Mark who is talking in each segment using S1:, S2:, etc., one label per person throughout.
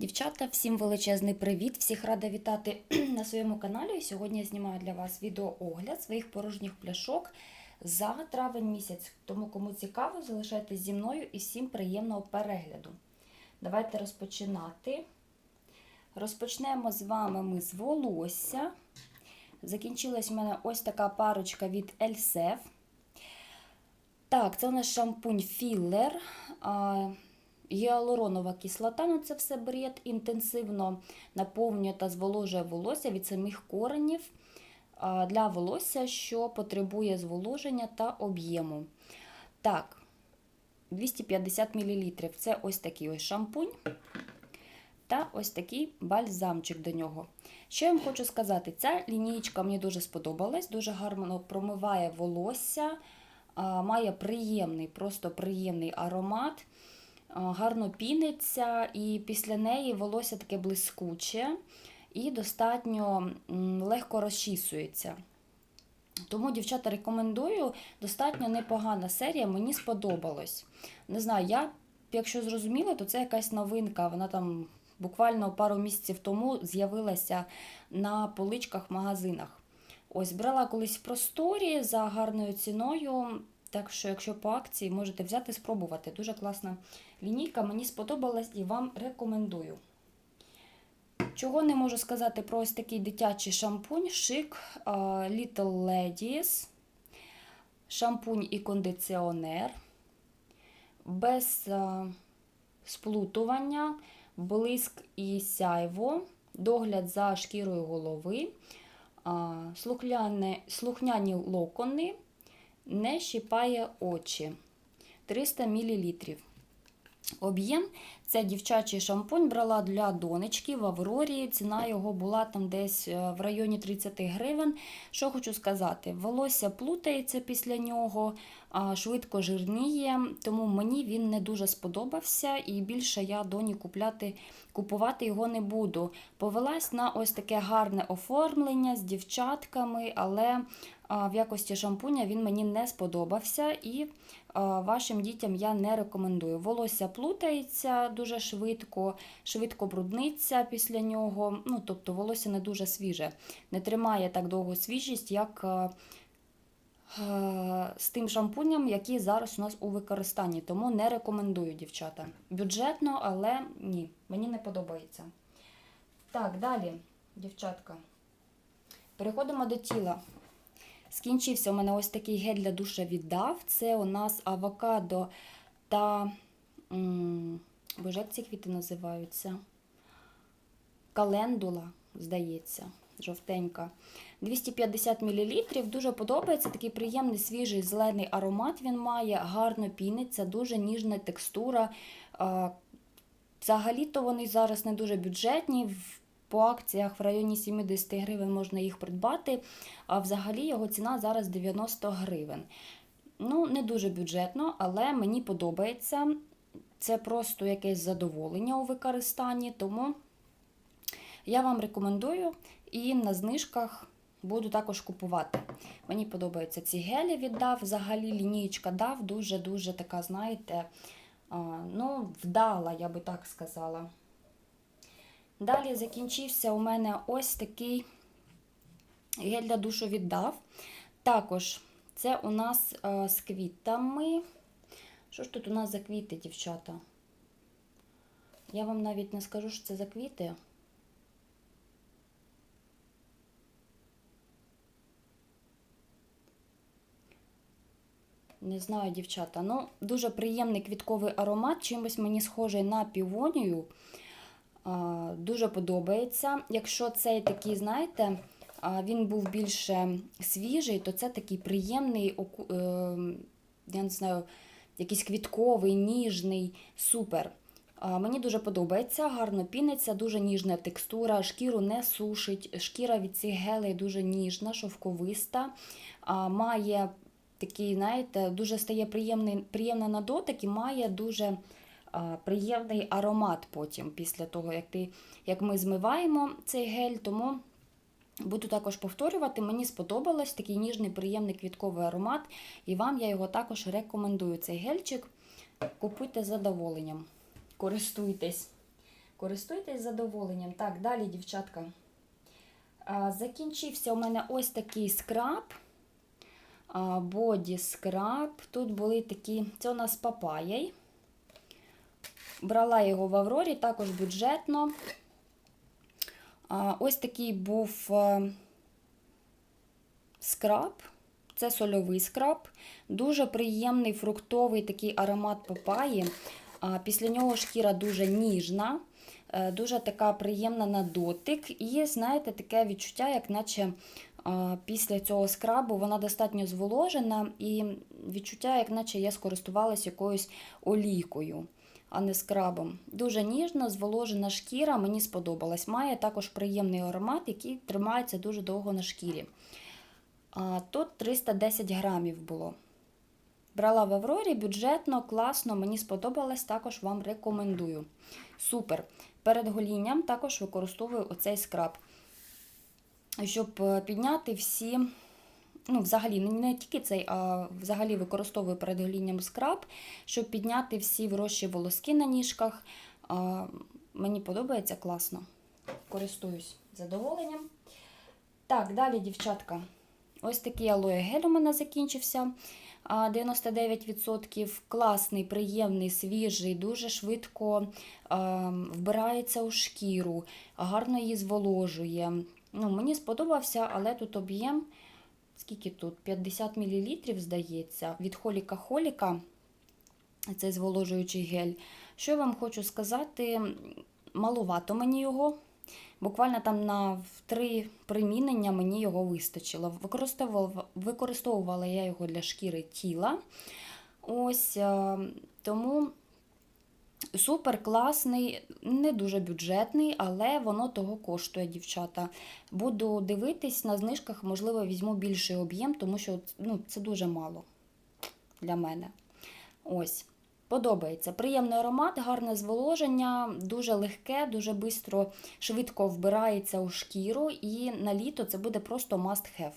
S1: Дівчата, всім величезний привіт! Всіх рада вітати на своєму каналі. Сьогодні я знімаю для вас відеоогляд своїх порожніх пляшок за травень місяць. Тому, кому цікаво, залишайтесь зі мною і всім приємного перегляду. Давайте розпочинати. Розпочнемо з вами ми з волосся. Закінчилась у мене ось така парочка від Ельсеф. Так, це у нас шампунь філлер. Гіалуронова кислота, ну це все бред, інтенсивно наповнює та зволожує волосся від самих коренів для волосся, що потребує зволоження та об'єму. Так, 250 мл. Це ось такий ось шампунь та ось такий бальзамчик до нього. Що я вам хочу сказати? Ця лінійка мені дуже сподобалась, дуже гарно промиває волосся, має приємний, просто приємний аромат гарно піниться, і після неї волосся таке блискуче і достатньо легко розчісується. Тому, дівчата, рекомендую, достатньо непогана серія, мені сподобалось. Не знаю, я, якщо зрозуміла, то це якась новинка. Вона там буквально пару місяців тому з'явилася на поличках в магазинах. Ось брала колись в просторі за гарною ціною. Так що, якщо по акції, можете взяти спробувати. Дуже класна лінійка, мені сподобалась і вам рекомендую. Чого не можу сказати про ось такий дитячий шампунь Chic Little Ladies. Шампунь і кондиціонер. Без сплутування, блиск і сяйво, догляд за шкірою голови, слухняні локони не щипає очі 300 мл. Об'єм це дівчачий шампунь брала для донечки в Аврорі. Ціна його була там десь е, в районі 30 гривень. Що хочу сказати, волосся плутається після нього, швидко жирніє, тому мені він не дуже сподобався і більше я доні купляти, купувати його не буду. Повелась на ось таке гарне оформлення з дівчатками, але в якості шампуня він мені не сподобався і вашим дітям я не рекомендую. Волосся плутається дуже швидко, швидко брудниться після нього. Ну, Тобто волосся не дуже свіже, не тримає так довго свіжість, як з тим шампунем, який зараз у нас у використанні. Тому не рекомендую, дівчата. Бюджетно, але ні, мені не подобається. Так, далі, дівчатка. Переходимо до тіла. Скінчився у мене ось такий гель для душа віддав. Це у нас авокадо та. Боже, як ці квіти називаються? Календула, здається, жовтенька. 250 мл. Дуже подобається такий приємний свіжий зелений аромат він має, гарно піниться, дуже ніжна текстура. Взагалі-то вони зараз не дуже бюджетні по акціях в районі 70 гривень можна їх придбати, а взагалі його ціна зараз 90 гривень. Ну, не дуже бюджетно, але мені подобається. Це просто якесь задоволення у використанні, тому я вам рекомендую і на знижках буду також купувати. Мені подобаються ці гелі віддав. Взагалі лінієчка дав, дуже-дуже така, знаєте, ну, вдала, я би так сказала. Далі закінчився у мене ось такий гель для душу віддав. Також це у нас е, з квітами. Що ж тут у нас за квіти, дівчата? Я вам навіть не скажу, що це за квіти. Не знаю, дівчата. Ну, дуже приємний квітковий аромат, чимось мені схожий на півонію. Дуже подобається. Якщо цей такий, знаєте, він був більше свіжий, то це такий приємний, е, я не знаю, якийсь квітковий, ніжний, супер. Мені дуже подобається, гарно піниться, дуже ніжна текстура, шкіру не сушить, шкіра від цих гелей дуже ніжна, шовковиста. Має такий, знаєте, дуже стає приємний, приємна на дотик і має дуже приємний аромат потім, після того, як ти, як ми змиваємо цей гель, тому буду також повторювати. Мені сподобалось такий ніжний, приємний квітковий аромат, і вам я його також рекомендую. Цей гельчик. Купуйте з задоволенням, користуйтесь. Користуйтесь задоволенням. Так, далі, дівчатка. Закінчився у мене ось такий скраб. Боді скраб. Тут були такі, це у нас папаяй. Брала його в Аврорі, також бюджетно. Ось такий був е, скраб. Це сольовий скраб. Дуже приємний фруктовий такий аромат папаї. Після нього шкіра дуже ніжна, е, дуже така приємна на дотик. І, знаєте, таке відчуття, як наче після цього скрабу вона достатньо зволожена, і відчуття, як наче я скористувалася якоюсь олійкою, а не скрабом. Дуже ніжна, зволожена шкіра, мені сподобалась. Має також приємний аромат, який тримається дуже довго на шкірі. А, Тут 310 грамів було. Брала в Аврорі бюджетно, класно, мені сподобалось, також вам рекомендую. Супер. Перед голінням також використовую оцей скраб, щоб е, підняти всі, ну, взагалі, не тільки цей, а взагалі використовую перед голінням скраб, щоб підняти всі врощі волоски на ніжках. А, Мені подобається класно. Користуюсь задоволенням. Так, далі, дівчатка. Ось такий алоє гель у мене закінчився. 99%. Класний, приємний, свіжий, дуже швидко вбирається у шкіру, гарно її зволожує. Ну, Мені сподобався, але тут об'єм, скільки тут? 50 мл, здається, від холіка-холіка, цей зволожуючий гель. Що я вам хочу сказати, малувато мені його. Буквально там на три примінення мені його вистачило. Використовувала, використовувала я його для шкіри тіла. Ось е, тому супер класний, не дуже бюджетний, але воно того коштує, дівчата. Буду дивитись на знижках, можливо, візьму більший об'єм, тому що ну, це дуже мало для мене. Ось. Подобається. Приємний аромат, гарне зволоження, дуже легке, дуже бистро, швидко вбирається у шкіру, і на літо це буде просто must have.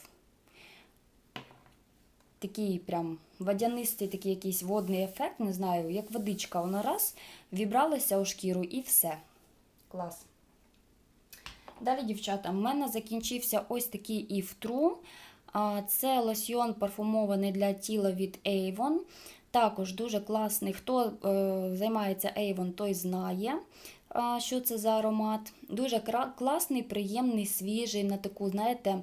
S1: Такий прям водянистий такий якийсь водний ефект, не знаю, як водичка, вона раз вібралася у шкіру і все. Клас. Далі, дівчата, в мене закінчився ось такий іфтру. Це лосьйон парфумований для тіла від Avon. Також дуже класний. Хто е, займається Avon, той знає, що це за аромат. Дуже класний, приємний, свіжий, на таку, знаєте,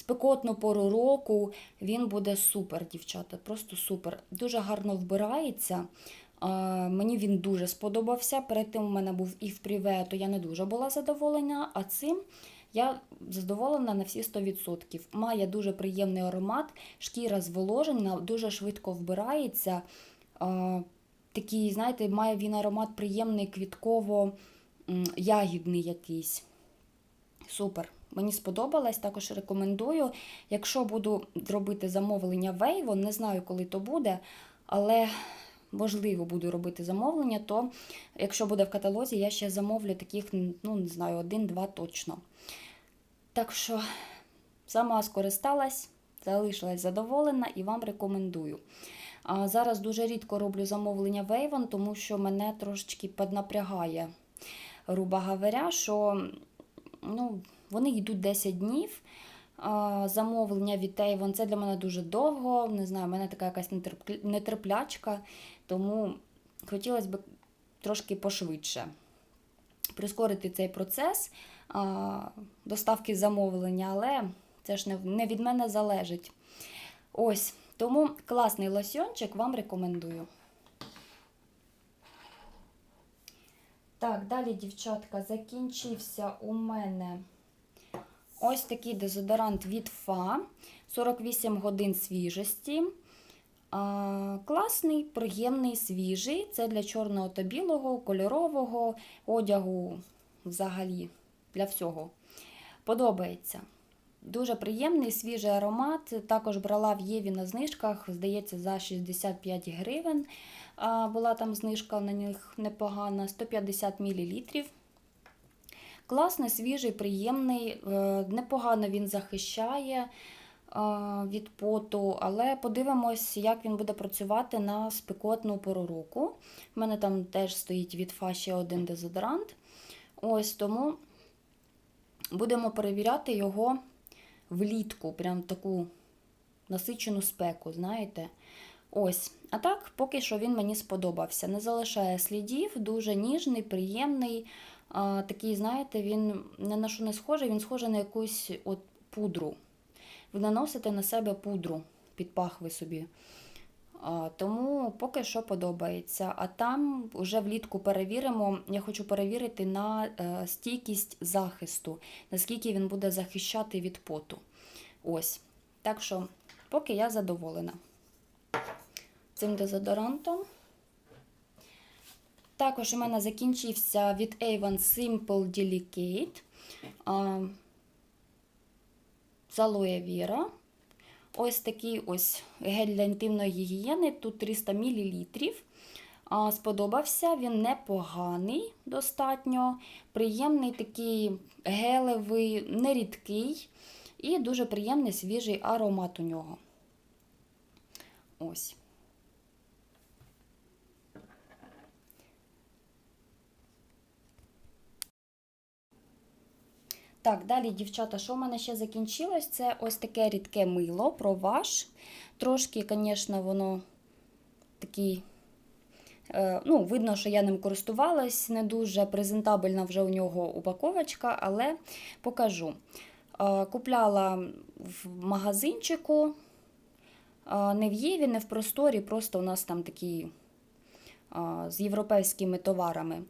S1: спекотну пору року. Він буде супер, дівчата, просто супер. Дуже гарно вбирається. Мені він дуже сподобався. Перед тим у мене був і в Приве, то я не дуже була задоволена, а цим. Я задоволена на всі 100%. Має дуже приємний аромат, шкіра зволожена, дуже швидко вбирається. Такий, знаєте, має він аромат приємний, квітково-ягідний якийсь. Супер. Мені сподобалось, також рекомендую. Якщо буду робити замовлення Вейво, не знаю, коли то буде, але можливо буду робити замовлення, то якщо буде в каталозі, я ще замовлю таких, ну, не знаю, один-два точно. Так що сама скористалась, залишилась задоволена і вам рекомендую. А Зараз дуже рідко роблю замовлення в Avon, тому що мене трошечки піднапрягає, грубо говоря, що ну, вони йдуть 10 днів. Замовлення від Avon це для мене дуже довго. Не знаю, в мене така якась нетерплячка, тому хотілося б трошки пошвидше прискорити цей процес доставки замовлення, але це ж не від мене залежить. Ось, тому класний лосьончик вам рекомендую. Так, далі, дівчатка, закінчився у мене ось такий дезодорант від Фа. 48 годин свіжості. Класний, приємний, свіжий. Це для чорного та білого, кольорового одягу взагалі для всього. Подобається. Дуже приємний свіжий аромат. Також брала в Єві на знижках, здається, за 65 гривень. Була там знижка на них непогана, 150 мл. Класний, свіжий, приємний, е, непогано він захищає. від поту, але подивимось, як він буде працювати на спекотну пору року. У мене там теж стоїть від Фа ще один дезодорант. Ось тому будемо перевіряти його влітку, прям таку насичену спеку, знаєте. Ось, а так, поки що він мені сподобався. Не залишає слідів, дуже ніжний, приємний. Такий, знаєте, він не на що не схожий, він схожий на якусь от пудру. Ви наносите на себе пудру під пахви собі. Тому поки що подобається. А там вже влітку перевіримо. Я хочу перевірити на е, стійкість захисту, наскільки він буде захищати від поту. Ось. Так що, поки я задоволена цим дезодорантом. Також у мене закінчився від Avon Simple Delicate а, віра. Ось такий ось гель для інтимної гігієни, тут 300 мл. Сподобався, він непоганий, достатньо. Приємний такий гелевий, нерідкий і дуже приємний свіжий аромат у нього. Ось. Так, далі, дівчата, що в мене ще закінчилось? Це ось таке рідке мило, проваж. Трошки, звісно, воно такий. е, Ну, видно, що я ним користувалась, не дуже презентабельна вже у нього упаковочка, але покажу. Е, Купляла в магазинчику, е, не в Єві, не в просторі, просто у нас там такі з європейськими товарами.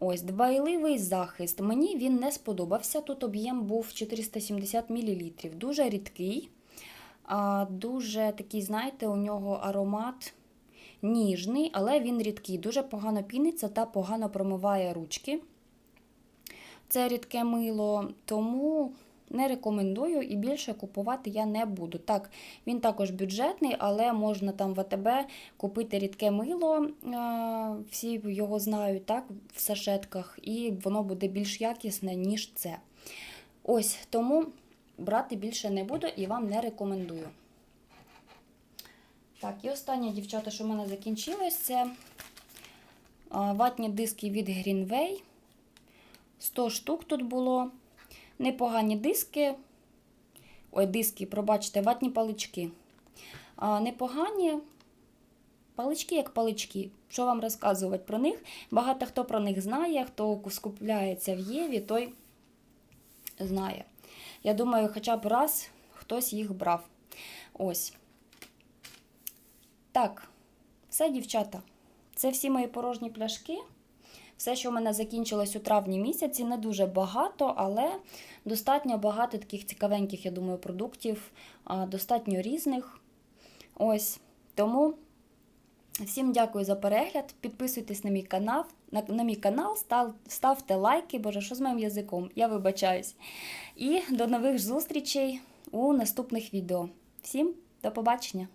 S1: Ось, дбайливий захист. Мені він не сподобався. Тут об'єм був 470 мл. Дуже рідкий, дуже такий, знаєте, у нього аромат ніжний, але він рідкий. Дуже погано піниться та погано промиває ручки. Це рідке мило, тому не рекомендую і більше купувати я не буду. Так, він також бюджетний, але можна там в АТБ купити рідке мило, е, всі його знають, так, в сашетках, і воно буде більш якісне, ніж це. Ось тому брати більше не буду і вам не рекомендую. Так, і останнє, дівчата, що в мене закінчилось, це е, ватні диски від Greenway. 100 штук тут було. Непогані диски. Ой, диски, пробачте, ватні палички. А, непогані палички, як палички. Що вам розказувати про них? Багато хто про них знає, хто скупляється в Єві, той знає. Я думаю, хоча б раз хтось їх брав. Ось. Так, все, дівчата. Це всі мої порожні пляшки. Все, що в мене закінчилось у травні місяці, не дуже багато, але достатньо багато таких цікавеньких, я думаю, продуктів, достатньо різних. Ось. Тому всім дякую за перегляд. Підписуйтесь на мій канал, на, на мій канал, став, ставте лайки, боже, що з моїм язиком? Я вибачаюсь. І до нових зустрічей у наступних відео. Всім до побачення!